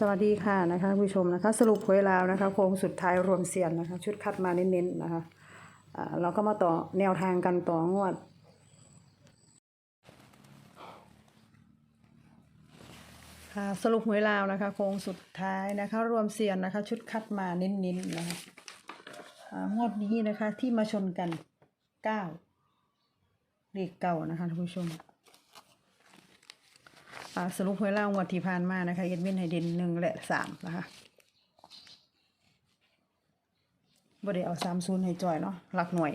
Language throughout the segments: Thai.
สวัสดีค่ะนะคะผู้ชมนะคะ สรุปหวยลาวนะคะโค้งสุดท้ายรวมเสียนนะคะ ชุดคัดมาเน้นๆนะคะเราก็มาต่อแนวทางกันต่องวด ค่ะสรุปหวยลาวนะคะโค้งสุดท้ายนะคะ รวมเสียนนะคะ ชุดคัดมาเน้นๆนะคะงวดนี้นะคะที่มาชนกันเก้าเลขเก่านะคะท่านผู้ชม สรุปหวยเล่างวดที่ผ่านมานะคะเอ็ดวินไฮเดนหนึ่งและสามนะคะบ่ได้เอาสามศูนย์ให้จอยเนาะหลักหน่วย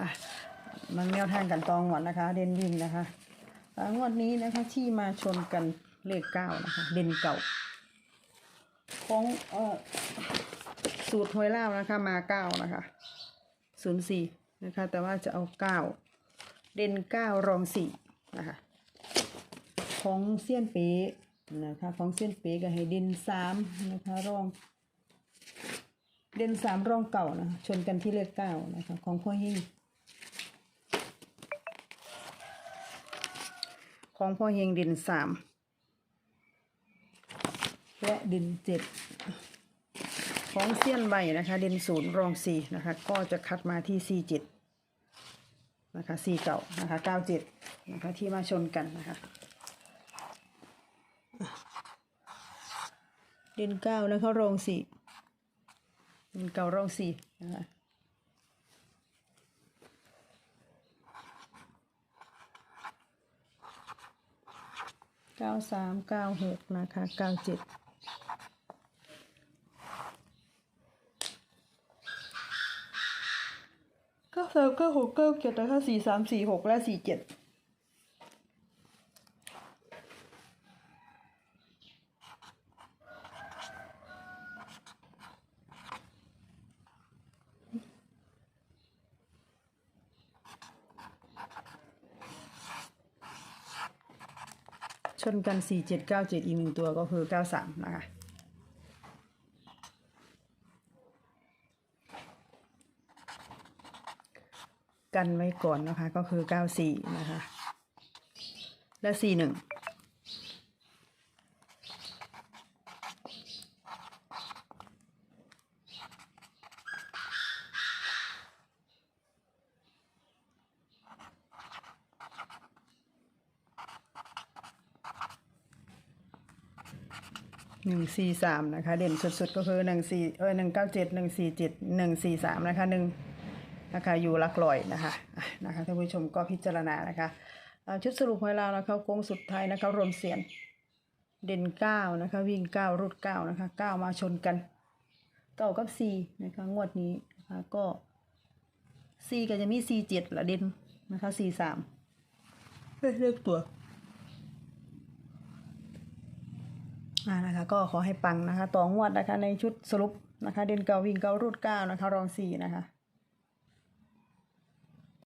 อะมันแนวทางกันตองงวดนะคะ เด่นวิ่งนะคะงวดนี้นะคะที่มาชนกันเลขเก้านะคะ เด่นเก่า ของเอ่อสูตรหวยเล่านะคะ มาเก้านะคะศูนย์สี่นะคะ แต่ว่าจะเอาเก้าเด่นเก้ารองสี่นะคะ ของเซียนเป๊ะนะคะของเซียนเป๊ะก็ให้เด่นสามนะคะรอง เด่นสามรองเก่านะคะชนกันที่เลขเก้านะคะของพ่อหิ่งของพ่อเฮงเด่นสามและเด่นเจ็ดของเซียนใบนะคะเด่นศูนย์รองสี่นะคะ ก็จะคัดมาที่สี่เจ็ดนะคะสี่เก่านะคะเก้าเจ็ดนะคะที่มาชนกันนะคะ เด่นเก้านะคะรองสี่เด่นเก้ารองสี่นะคะเก้าสามเก้าหกนะคะเก้าเจ็ดเก้าสามเก้าหกเก้าเจ็ดนะคะสี่สามสี่หกและสี่เจ็ด ชนกันสี่เจ็ดเก้าเจ็ดอีกหนึ่งตัวก็คือเก้าสามนะคะกันไว้ก่อนนะคะก็คือเก้าสี่นะคะ และสี่ หนึ่งสี่สามนะคะ เด่นสุดๆก็คือหนึ่งสี่เออหนึ่งเก้าเจ็ดหนึ่งสี่เจ็ดหนึ่งสี่สามนะคะหนึ่งนะคะอยู่ลักลอยนะคะนะคะท่านผู้ชมก็พิจารณานะคะชุดสรุปหวยลาวนะคะโค้งสุดท้ายนะคะรวมเสียนเด่นเก้านะคะ วิ่งเก้ารุดเก้านะคะเก้ามาชนกันเก้ากับสี่นะคะงวดนี้นะคะก็สี่ก็จะมีสี่เจ็ดละเด่นนะคะสี่สามเลือกตัวอ่า นะคะ ก็ขอให้ปังนะคะ ต่องวดนะคะ ในชุดสรุปนะคะ เด่นเก้าวิ่งเก้ารูดเก้านะคะ รองสี่นะคะ